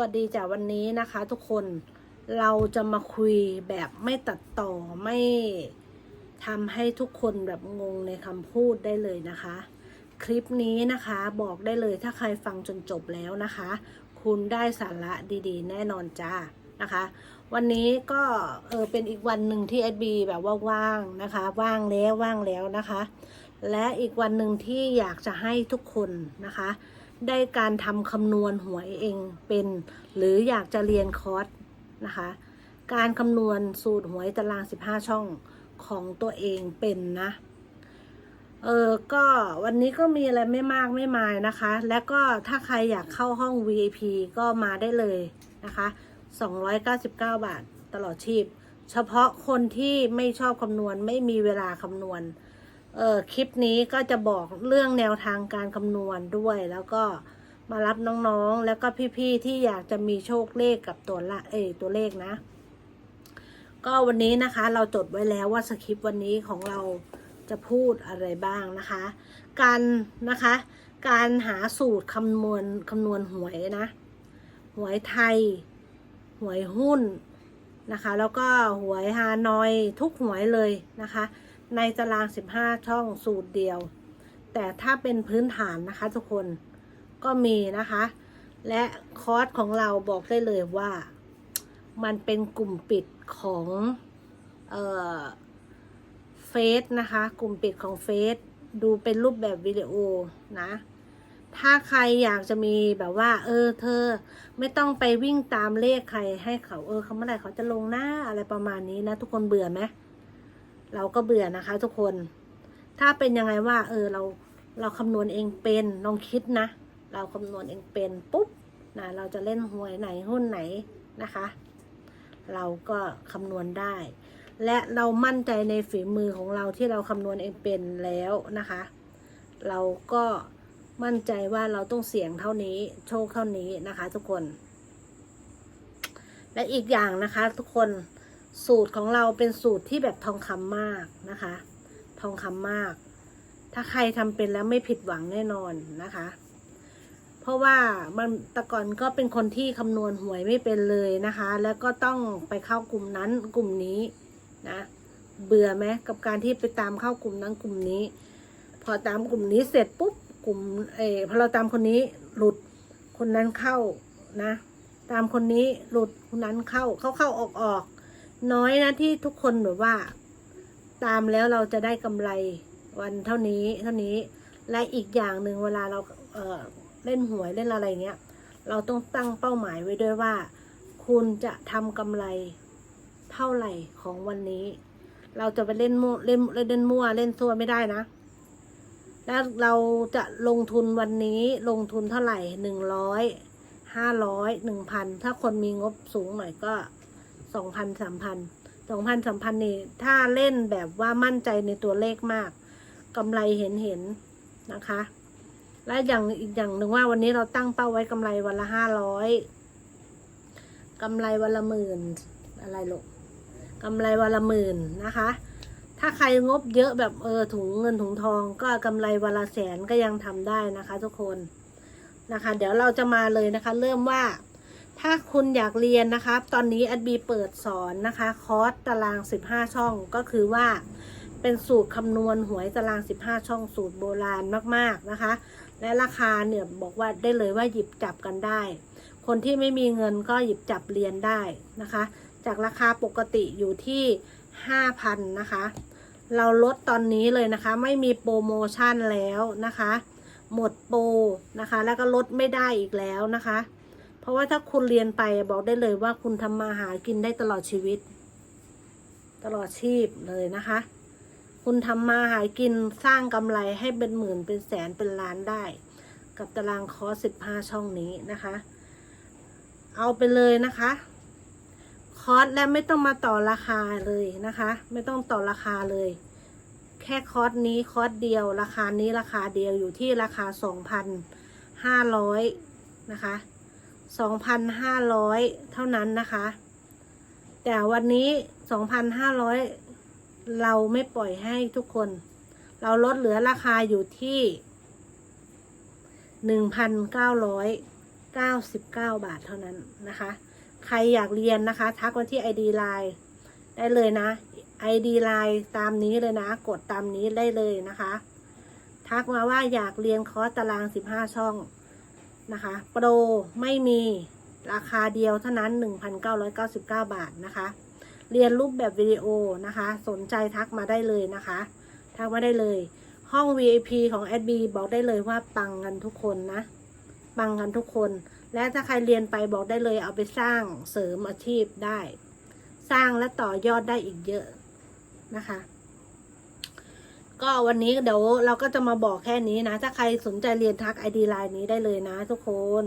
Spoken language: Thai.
วัสดีจ้ะวันนี้นะคะทุกคนเราจะมาคุยแบบไม่ตัดต่อไม่ทำให้ทุกคนแบบงงในคำพูดได้เลยนะคะ คลิปนี้นะคะบอกได้เลยถ้าใครฟังจนจบแล้วนะคะ คุณได้สาระดีๆ แน่นอนจ้านะคะ วันนี้ก็เออเป็นอีกวันหนึ่งที่ SB แบบว่าว่างนะคะ ว่างแล้วว่างแล้วนะคะ และอีกวันหนึ่งที่อยากจะให้ทุกคนนะคะ ได้การทำคำนวณหวยเองเป็น หรืออยากจะเรียนคอร์สนะคะ การคำนวณสูตรหวยตาราง 15 ช่องของตัวเองเป็นนะ เออก็วันนี้ก็มีอะไรไม่มากไม่มายนะคะ แล้วก็ถ้าใครอยากเข้าห้อง VIP ก็มาได้เลยนะคะ 299 บาทตลอดชีพ เฉพาะคนที่ไม่ชอบคำนวณไม่มีเวลาคำนวณ เออคลิปนี้ก็จะบอกเรื่องแนวทางการคำนวณด้วย แล้วก็มารับน้องๆ แล้วก็พี่ๆ ที่อยากจะมีโชคเลขกับตัวละเอตัวเลขนะ ก็วันนี้นะคะเราจดไว้แล้วว่าสคริปต์วันนี้ของเราจะพูดอะไรบ้างนะคะ การนะคะ การหาสูตรคำนวณคำนวณหวยนะ หวยไทย หวยหุ้นนะคะ แล้วก็หวยฮานอยทุกหวยเลยนะคะ ในตาราง 15 ช่องสูตรเดียว แต่ถ้าเป็นพื้นฐานนะคะทุกคนก็มีนะคะ และคอร์สของเราบอกได้เลยว่า มันเป็นกลุ่มปิดของเอ่อเฟซนะคะ กลุ่มปิดของเฟซดูเป็นรูปแบบวิดีโอนะ ถ้าใครอยากจะมีแบบว่า เออ เธอ ไม่ต้องไปวิ่งตามเลขใครให้เขาเออเขาเมื่อไหร่เขาจะลงหน้าอะไรประมาณนี้นะ ทุกคนเบื่อไหม เราก็เบื่อนะคะ ทุกคน ถ้าเป็นยังไงว่า เออเราเราคำนวณเองเป็นลองคิดนะ เราคำนวณเองเป็นปุ๊บนะเราจะเล่นหวยไหนหุ้นไหนนะคะ เราก็คำนวณได้ และเรามั่นใจในฝีมือของเราที่เราคำนวณเองเป็นแล้วนะคะ เราก็มั่นใจว่าเราต้องเสี่ยงเท่านี้ โชคเท่านี้นะคะ ทุกคน และอีกอย่างนะคะ ทุกคน สูตรของเราเป็นสูตรที่แบบทองคำมากนะคะ ทองคำมาก ถ้าใครทำเป็นแล้วไม่ผิดหวังแน่นอนนะคะ เพราะว่ามันแต่ก่อนก็เป็นคนที่คำนวณหวยไม่เป็นเลยนะคะ แล้วก็ต้องไปเข้ากลุ่มนั้นกลุ่มนี้นะเบื่อไหมกับการที่ไปตามเข้ากลุ่มนั้นกลุ่มนี้ พอตามกลุ่มนี้เสร็จปุ๊บกลุ่มเออพอเราตามคนนี้หลุดคนนั้นเข้านะ ตามคนนี้หลุดคนนั้นเข้าเข้าเข้าออกออก น้อยนะที่ทุกคนแบบว่า ตามแล้วเราจะได้กำไรวันเท่านี้เท่านี้และอีกอย่างหนึ่งเวลาเราเเล่นหวยเล่นอะไรเงี้ย เราต้องตั้งเป้าหมายไว้ด้วยว่า คุณจะทำกำไรเท่าไหร่ของวันนี้ เราจะไปเล่นมั่วเล่นเล่นมั่วเล่นซัวไม่ได้นะ แล้วเราจะลงทุนวันนี้ลงทุนเท่าไหร่หนึ่งร้อยห้าร้อยหนึ่งพันถ้าคนมีงบสูงหน่อยก็ สองพันสามพันสองพันสามพันนี่ถ้าเล่นแบบว่ามั่นใจในตัวเลขมากกำไรเห็นเห็นนะคะ และอย่างอีกอย่างหนึ่งว่าวันนี้เราตั้งเป้าไว้กำไรวันละห้าร้อยกำไรวันละหมื่นอะไรหลูกกำไรวันละหมื่นนะคะ ถ้าใครงบเยอะแบบเออถุงเงินถุงทองก็กำไรวันละแสนก็ยังทำได้นะคะ ทุกคนนะคะ เดี๋ยวเราจะมาเลยนะคะ เริ่มว่า ถ้าคุณอยากเรียนนะคะ ตอนนี้แอดบีเปิดสอนนะคะ คอร์สตาราง 15 ช่องก็คือว่าเป็นสูตรคำนวณหวยตาราง 15 ช่องสูตรโบราณมากๆนะคะ และราคาเนี่ยบอกว่าได้เลยว่าหยิบจับกันได้ คนที่ไม่มีเงินก็หยิบจับเรียนได้นะคะ จากราคาปกติอยู่ที่ 5,000 นะคะ เราลดตอนนี้เลยนะคะ ไม่มีโปรโมชั่นแล้วนะคะ หมดโปรนะคะ แล้วก็ลดไม่ได้อีกแล้วนะคะ ราะว่าถ้าคุณเรียนไปบอกได้เลยว่าคุณทำมาหากินได้ตลอดชีวิต ตลอดชีพเลยนะคะ คุณทำมาหากินสร้างกำไรให้เป็นหมื่นเป็นแสนเป็นล้านได้ กับตารางคอร์ส15ช่องนี้นะคะ เอาไปเลยนะคะ คอร์สและไม่ต้องมาต่อราคาเลยนะคะ ไม่ต้องต่อราคาเลย แค่คอร์สนี้คอร์สเดียว ราคานี้ราคาเดียวอยู่ที่ราคาสองพันห้าร้อยนะคะ สองพันห้าร้อยเท่านั้นนะคะ แต่วันนี้สองพันห้าร้อยเราไม่ปล่อยให้ทุกคน เราลดเหลือราคาอยู่ที่หนึ่งพันเก้าร้อย99 บาทเท่านั้นนะคะ ใครอยากเรียนนะคะ ทักมาที่ ID Line ได้เลยนะ ID Line ตามนี้เลยนะ กดตามนี้ได้เลยนะคะ ทักมาว่าอยากเรียนคอร์สตาราง 15 ช่อง นะคะ โปรไม่มีราคาเดียวเท่านั้น 1,999 บาทนะคะ เรียนรูปแบบวิดีโอนะคะ สนใจทักมาได้เลยนะคะ ทักมาได้เลย ห้อง VIP ของ a d b บอกได้เลยว่าปังกันทุกคนนะ ปังกันทุกคน และถ้าใครเรียนไปบอกได้เลยเอาไปสร้างเสริมอาชีพได้ สร้างและต่อยอดได้อีกเยอะนะคะ ก็วันนี้เดี๋ยวเราก็จะมาบอกแค่นี้นะ ถ้าใครสนใจเรียนทักไอดีไลน์นี้ได้เลยนะทุกคน